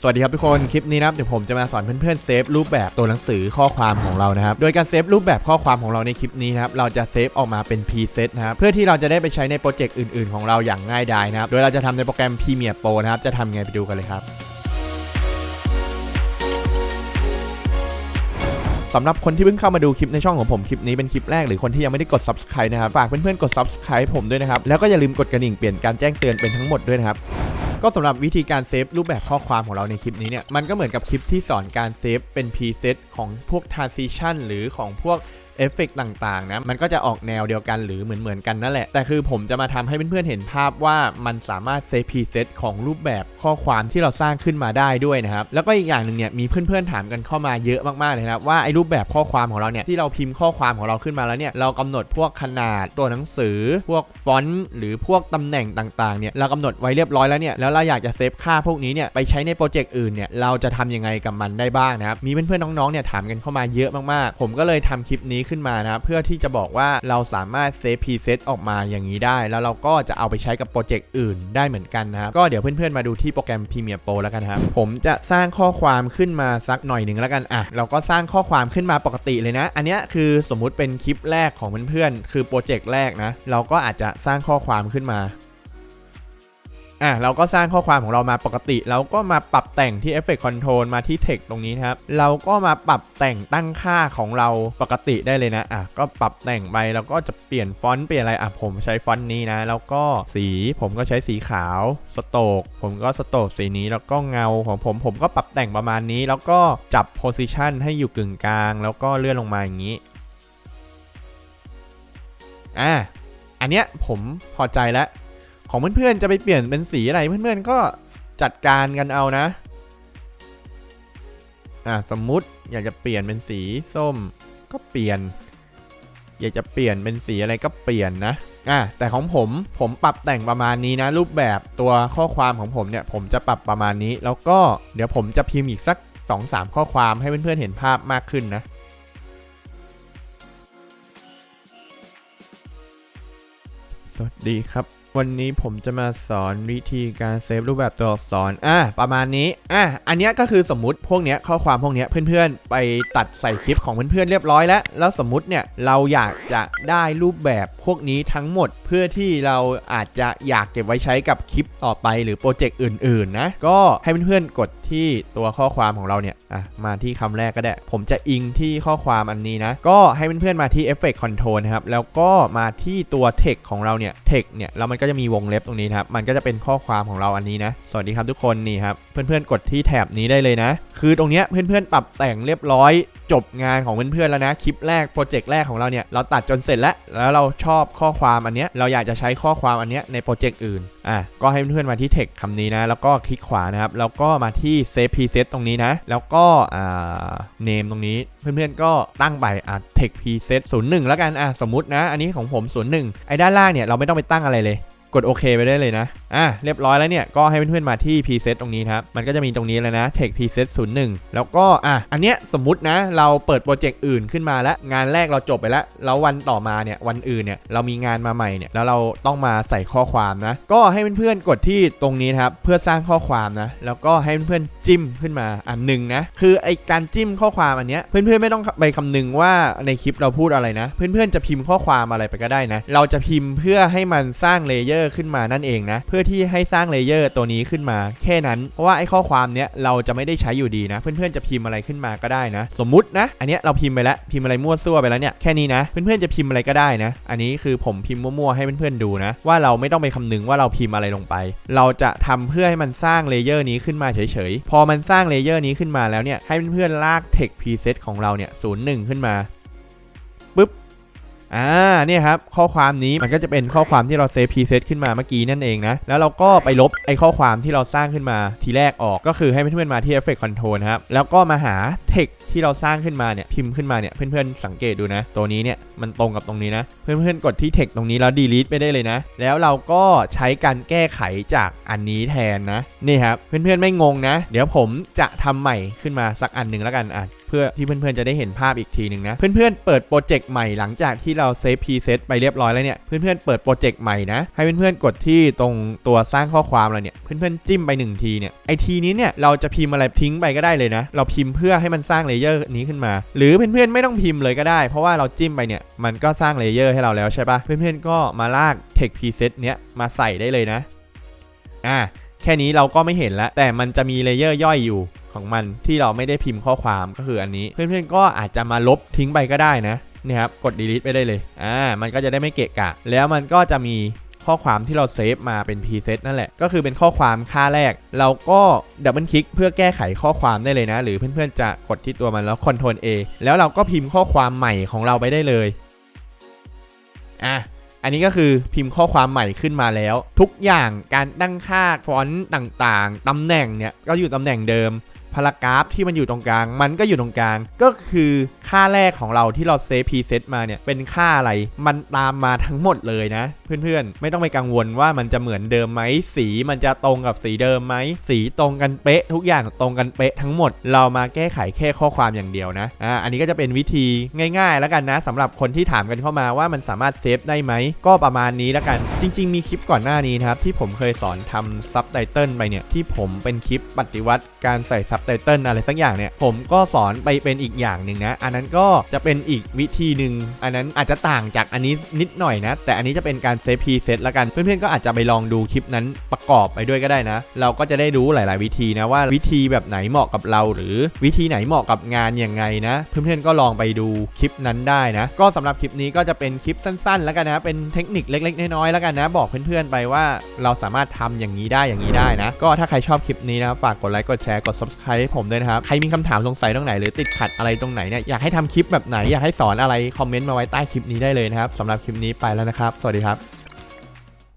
สวัสดีครับทุกคน คลิปนี้นะครับเดี๋ยวผมจะมาสอนเพื่อนๆเซฟรูปแบบตัวหนังสือข้อความของเรานะครับ โดยการเซฟรูปแบบข้อความของเราในคลิปนี้นะครับ เราจะเซฟออกมาเป็น preset นะครับ เพื่อที่เราจะได้ไปใช้ในโปรเจกต์อื่นๆของเราอย่างง่ายดายนะครับ โดยเราจะทำในโปรแกรม Premiere Pro นะครับ จะทำไงไปดูกันเลยครับสำหรับคนที่เพิ่งเข้ามาดูคลิปในช่องของผมคลิปนี้เป็นคลิปแรกหรือคนที่ยังไม่ได้กด subscribe นะครับ ฝากเพื่อนๆกด subscribe ผมด้วยนะครับ แล้วก็อย่าลืมกดกระดิ่งเปลี่ยนการแจ้งเตือนเป็นทั้งหมดด้วยนะครับ ก็สำหรับวิธีการเซฟรูปแบบข้อความของเราในคลิปนี้เนี่ยมันก็เหมือนกับคลิปที่สอนการเซฟเป็น preset ของพวก transition หรือของพวก เอฟเฟกต่างๆนะมันก็จะออกแนวเดียวกันหรือเหมือนๆกันนั่นแหละ แต่คือผมจะมาทำให้เพื่อนๆเห็นภาพว่ามันสามารถเซฟ preset ของรูปแบบข้อความที่เราสร้างขึ้นมาได้ด้วยนะครับ แล้วก็อีกอย่างหนึ่งเนี่ยมีเพื่อนๆถามกันเข้ามาเยอะมากๆเลยนะครับว่าไอ้รูปแบบข้อความของเราเนี่ยที่เราพิมพ์ข้อความของเราขึ้นมาแล้วเนี่ยเรากำหนดพวกขนาดตัวหนังสือ พวกฟอนต์หรือพวกตำแหน่งต่างๆเนี่ยเรากำหนดไว้เรียบร้อยแล้วเนี่ยแล้วเราอยากจะเซฟค่าพวกนี้เนี่ยไปใช้ในโปรเจกต์อื่นเนี่ยเราจะทำยังไงกับมันได้บ้างนะครับมีเพื่อนๆน้องๆเนี่ยถามกันเข้ามาเยอะมากๆ ผมก็เลยทำคลิปนี้ขึ้นมานะครับเพื่อที่จะบอกว่าเราสามารถเซฟพรีเซตออกมาอย่างนี้ได้ แล้วเราก็จะเอาไปใช้กับโปรเจกต์อื่นได้เหมือนกันนะครับก็เดี๋ยวเพื่อนๆมาดูที่โปรแกรม Premiere Pro แล้วกันครับผมจะสร้างข้อความขึ้นมาสักหน่อยหนึ่งแล้วกันอะเราก็สร้างข้อความขึ้นมาปกติเลยนะ อันนี้คือสมมุติเป็นคลิปแรกของเพื่อนๆคือโปรเจกต์แรกนะเราก็อาจจะสร้างข้อความขึ้นมา อะเราก็สร้างข้อความของเรามาปกติ เราก็มาปรับแต่งที่ Effect Control มาที่ Text ตรงนี้นะครับ เราก็มาปรับแต่งตั้งค่าของเราปกติได้เลยนะอะก็ปรับแต่งไปแล้วก็จะเปลี่ยนฟอนต์เปลี่ยนอะไรอะผมใช้ฟอนต์นี้นะ แล้วก็สีผมก็ใช้สีขาวสโตกผมก็สโตกสีนี้แล้วก็เงาของผมผมก็ปรับแต่งประมาณนี้ แล้วก็จับ position ให้อยู่กึ่งกลาง แล้วก็เลื่อนลงมาอย่างนี้อะอันเนี้ยผมพอใจแล้ว ของเพื่อนๆจะไปเปลี่ยนเป็นสีอะไรเพื่อนๆก็จัดการกันเอานะ อะสมมุติอยากจะเปลี่ยนเป็นสีส้มก็เปลี่ยน อยากจะเปลี่ยนเป็นสีอะไรก็เปลี่ยนนะอะแต่ของผมผมปรับแต่งประมาณนี้นะ รูปแบบตัวข้อความของผมเนี่ยผมจะปรับประมาณนี้ แล้วก็เดี๋ยวผมจะพิมพ์อีกสัก 2-3 ข้อความให้เพื่อนๆเห็นภาพมากขึ้นนะสวัสดีครับ วันนี้ผมจะมาสอนวิธีการเซฟรูปแบบตัวอักษรอะประมาณนี้อะอันเนี้ยก็คือสมมติพวกเนี้ยข้อความพวกเนี้ยเพื่อนๆ ไปตัดใส่คลิปของเพื่อนๆเรียบร้อยแล้ว แล้วสมมติเนี่ยเราอยากจะได้รูปแบบพวกนี้ทั้งหมด เพื่อที่เราอาจจะอยากเก็บไว้ใช้กับคลิปต่อไปหรือโปรเจกต์อื่นๆนะก็ให้เพื่อนๆกดที่ตัวข้อความของเราเนี่ยอะมาที่คำแรกก็ได้ ผมจะอิงที่ข้อความอันนี้นะก็ให้เพื่อนๆมาที่ Effect Control นะครับแล้วก็มาที่ตัว Text ของเราเนี่ย Text เนี่ยแล้วมันก็จะมีวงเล็บตรงนี้ครับ มันก็จะเป็นข้อความของเราอันนี้นะ สวัสดีครับทุกคนนี่ครับ เพื่อนๆ กดที่แถบนี้ได้เลยนะ คือตรงเนี้ยเพื่อนๆ ปรับแต่งเรียบร้อย จบงานของเพื่อนๆ แล้วนะ คลิปแรกโปรเจกต์แรกของเราเนี่ย เราตัดจนเสร็จแล้ว แล้วเราชอบข้อความอันเนี้ย เราอยากจะใช้ข้อความอันเนี้ยในโปรเจกต์อื่น อะ ก็ให้เพื่อนๆ มาที่ text คำนี้นะ แล้วก็คลิกขวานะครับ แล้วก็มาที่ save preset ตรงนี้นะ แล้วก็อ่า name ตรงนี้ เพื่อนๆ ก็ตั้งไปอะ text preset 01แล้วกันอะสมมตินะ อันนี้ของผม01ไอ้ด้านล่างเนี่ยเราไม่ต้องไปตั้งอะไรเลย กดโอเคไปได้เลยนะ อะ เรียบร้อยแล้วเนี่ย ก็ให้เพื่อนๆมาที่ preset ตรงนี้ครับ มันก็จะมีตรงนี้เลยนะ text preset 01 แล้วก็ อะ อันเนี้ยสมมุตินะ เราเปิดโปรเจกต์อื่นขึ้นมาแล้ว งานแรกเราจบไปแล้ว แล้ววันต่อมาเนี่ย วันอื่นเนี่ย เรามีงานมาใหม่เนี่ย แล้วเราต้องมาใส่ข้อความนะ ก็ให้เพื่อนๆ กดที่ตรงนี้ครับ เพื่อสร้างข้อความนะ แล้วก็ให้เพื่อนๆ จิ้มขึ้นมา อันหนึ่งนะ คือไอการจิ้มข้อความอันเนี้ย เพื่อนๆ ไม่ต้องไปคำนึงว่าในคลิปเราพูดอะไรนะ เพื่อนๆ จะพิมพ์ข้อความอะไรไปก็ได้นะ เราจะพิมพ์เพื่อให้มันสร้างเลเยอร์ขึ้นมานั่นเองนะ เพื่อที่ให้สร้างเลเยอร์ตัวนี้ขึ้นมาแค่นั้น เพราะว่าไอ้ข้อความเนี้ยเราจะไม่ได้ใช้อยู่ดีนะ เพื่อนๆจะพิมพ์อะไรขึ้นมาก็ได้นะ สมมุตินะ อันเนี้ยเราพิมพ์ไปแล้วพิมพ์อะไรมั่วซั่วไปแล้วเนี่ยแค่นี้นะ เพื่อนๆจะพิมพ์อะไรก็ได้นะ อันนี้คือผมพิมพ์มั่วๆให้เพื่อนๆดูนะ ว่าเราไม่ต้องไปคำนึงว่าเราพิมพ์อะไรลงไป เราจะทำเพื่อให้มันสร้างเลเยอร์นี้ขึ้นมาเฉยๆพอมันสร้างเลเยอร์นี้ขึ้นมาแล้วเนี่ยให้เพื่อนๆลาก text preset ของเราเนี่ย01ขึ้นมา อ่าเนี่ยครับข้อความนี้มันก็จะเป็นข้อความที่เราเซฟพรีเซตขึ้นมาเมื่อกี้นั่นเองนะแล้วเราก็ไปลบไอ้ข้อความที่เราสร้างขึ้นมาทีแรกออกก็คือให้เพื่อนๆมาที่ Effect Control นะครับแล้วก็มาหา เทคที่เราสร้างขึ้นมาเนี่ยพิมพ์ขึ้นมาเนี่ยเพื่อนๆสังเกตดูนะ ตัวนี้เนี่ยมันตรงกับตรงนี้นะ เพื่อนๆกดที่เทคตรงนี้แล้ว delete ไปได้เลยนะ แล้วเราก็ใช้การแก้ไขจากอันนี้แทนนะนี่ครับเพื่อนๆไม่งงนะ เดี๋ยวผมจะทำใหม่ขึ้นมาสักอันหนึ่งแล้วกันอะเพื่อที่เพื่อนๆจะได้เห็นภาพอีกทีหนึ่งนะเพื่อนๆเปิดโปรเจกต์ใหม่หลังจากที่เราเซฟพรีเซตไปเรียบร้อยแล้วเนี่ยเพื่อนๆเปิดโปรเจกต์ใหม่นะให้เพื่อนๆกดที่ตรงตัวสร้างข้อความเราเนี่ยเพื่อนๆจิ้มไปหนึ่งทีเนี่ยไอทีนี้เนี่ยเราจะพิมพ์อะไรทิ้งไปก็ได้เลยนะ เราพิมพ์เพื่อให้มันสร้างเลเยอร์นี้ขึ้นมา หรือเพื่อนๆไม่ต้องพิมพ์เลยก็ได้ เพราะว่าเราจิ้มไปเนี่ยมันก็สร้างเลเยอร์ให้เราแล้วใช่ปะเพื่อนๆก็มาลาก text preset เนี้ยมาใส่ได้เลยนะอะแค่นี้เราก็ไม่เห็นแล้ว แต่มันจะมีเลเยอร์ย่อยอยู่ของมันที่เราไม่ได้พิมพ์ข้อความก็คืออันนี้ เพื่อนๆก็อาจจะมาลบทิ้งไปก็ได้นะเนี่ยครับกด delete ไปได้เลยอ่ามันก็จะได้ไม่เกะกะ แล้วมันก็จะมี ข้อความที่เราเซฟมาเป็น preset นั่นแหละ ก็คือเป็นข้อความค่าแรก เราก็ดับเบิลคลิกเพื่อแก้ไขข้อความได้เลยนะ หรือเพื่อนๆจะกดที่ตัวมันแล้ว Ctrl A แล้วเราก็พิมพ์ข้อความใหม่ของเราไปได้เลยอะอันนี้ก็คือพิมพ์ข้อความใหม่ขึ้นมาแล้ว ทุกอย่างการตั้งค่าฟอนต์ต่างๆ ตำแหน่งเนี่ยก็อยู่ตำแหน่งเดิม พารากราฟที่มันอยู่ตรงกลาง มันก็อยู่ตรงกลาง ก็คือค่าแรกของเราที่เราเซฟพรีเซตมาเนี่ยเป็นค่าอะไร มันตามมาทั้งหมดเลยนะ เพื่อนๆ ไม่ต้องไปกังวลว่ามันจะเหมือนเดิมไหมสีมันจะตรงกับสีเดิมไหมสีตรงกันเป๊ะ ทุกอย่างตรงกันเป๊ะทั้งหมด เรามาแก้ไขแค่ข้อความอย่างเดียวนะอ่าอันนี้ก็จะเป็นวิธีง่าย ๆ แล้วกันนะสำหรับคนที่ถามกันเข้ามาว่ามันสามารถเซฟได้ไหมก็ประมาณนี้แล้วกัน จริง ๆ มีคลิปก่อนหน้านี้นะครับที่ผมเคยสอนทำซับไตเติลไปเนี่ยที่ผมเป็นคลิปปฏิวัติการใส่ซับไตเติลอะไรสักอย่างเนี่ยผมก็สอนไปเป็นอีกอย่างหนึ่งนะ อันนั้นก็จะเป็นอีกวิธีหนึ่งอันนั้นอาจจะต่างจากอันนี้นิดหน่อยนะ แต่อันนี้จะเป็นการเซฟพีเซตล้วกัน เพื่อนๆก็อาจจะไปลองดูคลิปนั้นประกอบไปด้วยก็ได้นะ เราก็จะได้รู้หลาย ๆ วิธีนะว่าวิธีแบบไหนเหมาะกับเรา หรือวิธีไหนเหมาะกับงานยังไงนะ เพื่อนๆก็ลองไปดูคลิปนั้นได้นะ ก็สำหรับคลิปนี้ก็จะเป็นคลิปสั้น ๆ แล้วกันนะ เป็นเทคนิคเล็ก ๆ น้อยๆแล้วกันนะ บอกเพื่อนๆไปว่าเราสามารถทำอย่างนี้ได้อย่างนี้ได้นะ ก็ถ้าใครชอบคลิปนี้นะฝากกดไลค์กดแชร์กด subscribe ให้ผมด้วยนะครับ ใครมีคำถามสงสัยตรงไหน หรือติดขัดอะไรตรงไหนเนี่ยอยากให้ทำคลิปแบบไหนอยากให้สอนอะไรคอมเมนต์มาไว้ใต้คลิปนี้ได้เลยนะครับสำหรับคลิปนี้ไปแล้วนะครับ สวัสดีครับ